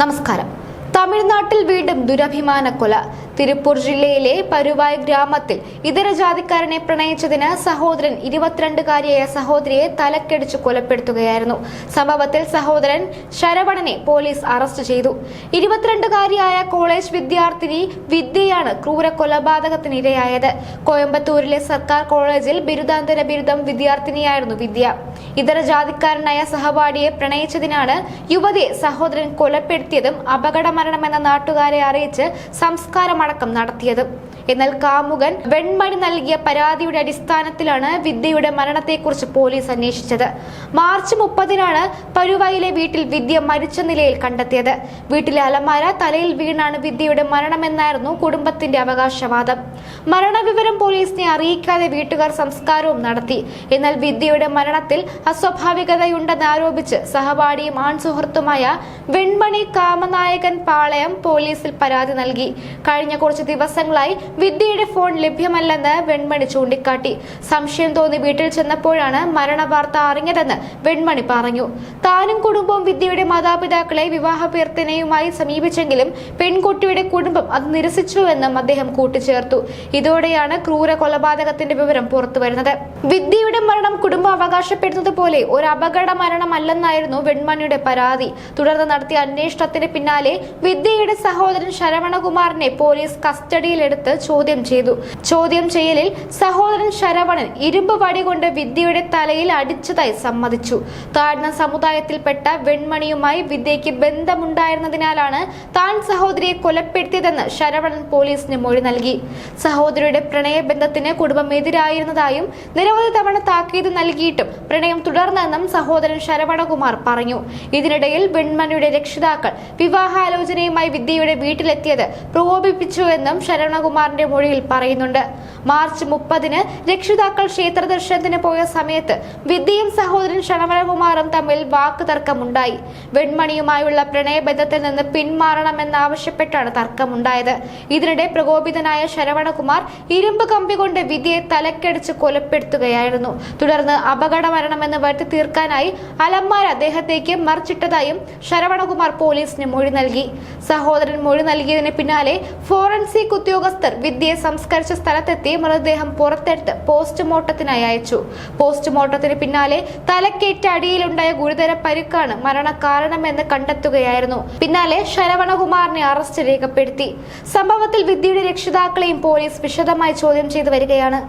നമസ്കാരം. തമിഴ്നാട്ടിൽ വീണ്ടും ദുരഭിമാന കൊല. തിരുപ്പൂർ ജില്ലയിലെ പരുവായ് ഗ്രാമത്തിൽ ഇതര ജാതിക്കാരനെ പ്രണയിച്ചതിന് സഹോദരൻ ഇരുപത്തിരണ്ടുകാരിയായ സഹോദരിയെ തലക്കടിച്ചു കൊലപ്പെടുത്തുകയായിരുന്നു. സംഭവത്തിൽ സഹോദരൻ ശരവണനെ പോലീസ് അറസ്റ്റ് ചെയ്തു. ഇരുപത്തിരണ്ടുകാരിയായ കോളേജ് വിദ്യാർത്ഥിനി വിദ്യയാണ് ക്രൂര കൊലപാതകത്തിന് ഇരയായത് കോയമ്പത്തൂരിലെ സർക്കാർ കോളേജിൽ ബിരുദാന്തര ബിരുദം വിദ്യാർത്ഥിനിയായിരുന്നു വിദ്യ. ഇതര ജാതിക്കാരനായ സഹപാഠിയെ പ്രണയിച്ചതിനാണ് യുവതിയെ സഹോദരൻ കൊലപ്പെടുത്തിയതും അപകടമരണമെന്ന നാട്ടുകാരെ അറിയിച്ച് സംസ്കാരമടക്കം നടത്തിയത്. എന്നാൽ കാമുകൻ വെൺമണി നൽകിയ പരാതിയുടെ അടിസ്ഥാനത്തിലാണ് വിദ്യയുടെ മരണത്തെക്കുറിച്ച് പോലീസ് അന്വേഷിച്ചത്. മാർച്ച് മുപ്പതിനാണ് പരുവായിലെ വീട്ടിൽ വിദ്യ മരിച്ച നിലയിൽ കണ്ടെത്തിയത്. വീട്ടിലെ അലമാര തലയിൽ വീണാണ് വിദ്യയുടെ മരണമെന്നായിരുന്നു കുടുംബത്തിന്റെ അവകാശവാദം. മരണവിവരം പോലീസിനെ അറിയിക്കാതെ വീട്ടുകാർ സംസ്കാരവും നടത്തി. എന്നാൽ വിദ്യയുടെ മരണത്തിൽ അസ്വാഭാവികതയുണ്ടെന്ന് ആരോപിച്ച് സഹപാഠിയും ആൺ സുഹൃത്തുമായ വെൺമണി കാമനായകൻ പാളയം പോലീസിൽ പരാതി നൽകി. കഴിഞ്ഞ കുറച്ച് ദിവസങ്ങളായി വിദ്യയുടെ ഫോൺ ലഭ്യമല്ലെന്ന് വെൺമണി ചൂണ്ടിക്കാട്ടി. സംശയം തോന്നി വീട്ടിൽ ചെന്നപ്പോഴാണ് മരണവാർത്ത അറിഞ്ഞതെന്ന് വെൺമണി പറഞ്ഞു. താനും കുടുംബവും വിദ്യയുടെ മാതാപിതാക്കളെ വിവാഹഭ്യർത്ഥനയുമായി സമീപിച്ചെങ്കിലും പെൺകുട്ടിയുടെ കുടുംബം അത് നിരസിച്ചുവെന്നും അദ്ദേഹം കൂട്ടിച്ചേർത്തു. ഇതോടെയാണ് ക്രൂര കൊലപാതകത്തിന്റെ വിവരം പുറത്തുവരുന്നത് വിദ്യയുടെ മരണം കുടുംബം അവകാശപ്പെടുന്നത് പോലെ ഒരു അപകട മരണമല്ലെന്നായിരുന്നു വെൺമണിയുടെ പരാതി. തുടർന്ന് നടത്തിയ അന്വേഷണത്തിന് പിന്നാലെ വിദ്യയുടെ സഹോദരൻ ശരവണകുമാറിനെ പോലീസ് കസ്റ്റഡിയിലെടുത്ത് ചോദ്യം ചെയ്തു. ചോദ്യം ചെയ്യലിൽ സഹോദരൻ ശരവണൻ ഇരുമ്പ് വടി കൊണ്ട് വിദ്യയുടെ തലയിൽ അടിച്ചതായി സമ്മതിച്ചു. താഴ്ന്ന സമുദായത്തിൽപ്പെട്ട വെൺമണിയുമായി വിദ്യയ്ക്ക് ബന്ധമുണ്ടായിരുന്നതിനാലാണ് താൻ സഹോദരിയെ കൊലപ്പെടുത്തിയതെന്ന് ശരവണൻ പോലീസിന് മൊഴി നൽകി. സഹോദരിയുടെ പ്രണയബന്ധത്തിന് കുടുംബം എതിരായിരുന്നതായും നിരവധി തവണ താക്കീത് നൽകിയിട്ടും പ്രണയം തുടർന്നെന്നും സഹോദരൻ ശരവണകുമാർ പറഞ്ഞു. ഇതിനിടയിൽ വെൺമണിയുടെ രക്ഷിതാക്കൾ വിവാഹാലോചനയുമായി വിദ്യയുടെ വീട്ടിലെത്തിയത് പ്രകോപിപ്പിച്ചുവെന്നും ശരവണകുമാറിന്റെ മൊഴിയിൽ പറയുന്നുണ്ട്. മാർച്ച് മുപ്പതിന് രക്ഷിതാക്കൾ ക്ഷേത്ര ദർശനത്തിന് പോയ സമയത്ത് വിദ്യയും സഹോദരൻ ശരവണകുമാറും തമ്മിൽ വാക്ക് തർക്കമുണ്ടായി വെൺമണിയുമായുള്ള പ്രണയബന്ധത്തിൽ നിന്ന് പിന്മാറണമെന്നാവശ്യപ്പെട്ടാണ് തർക്കമുണ്ടായത്. ഇതിനിടെ പ്രകോപിതനായ ശരവണകുമാർ ഇരുമ്പ് കമ്പി കൊണ്ട് വിദ്യയെ തലക്കടിച്ച് കൊലപ്പെടുത്തുകയായിരുന്നു. തുടർന്ന് അപകട മരണമെന്ന് വരുത്തി തീർക്കാനായി അലമാര അദ്ദേഹത്തേക്ക് മറിച്ചിട്ടതായും ശരവണകുമാർ പോലീസിന് മൊഴി നൽകി. സഹോദരൻ മൊഴി നൽകിയതിന് പിന്നാലെ ഫോറൻസിക് ഉദ്യോഗസ്ഥർ വിദ്യയെ സംസ്കരിച്ച സ്ഥലത്തെത്തി മൃതദേഹം പുറത്തെടുത്ത് പോസ്റ്റ്മോർട്ടത്തിനായി അയച്ചു. പോസ്റ്റ്മോർട്ടത്തിന് പിന്നാലെ തലക്കേറ്റ അടിയിലുണ്ടായ ഗുരുതര പരുക്കാണ് മരണകാരണമെന്ന് കണ്ടെത്തുകയായിരുന്നു. പിന്നാലെ ശരവണകുമാറിനെ അറസ്റ്റ് രേഖപ്പെടുത്തി. സംഭവത്തിൽ വിദ്യയുടെ രക്ഷിതാക്കളെയും പോലീസ് വിശദമായി ചോദ്യം ചെയ്തു വരികയാണ്.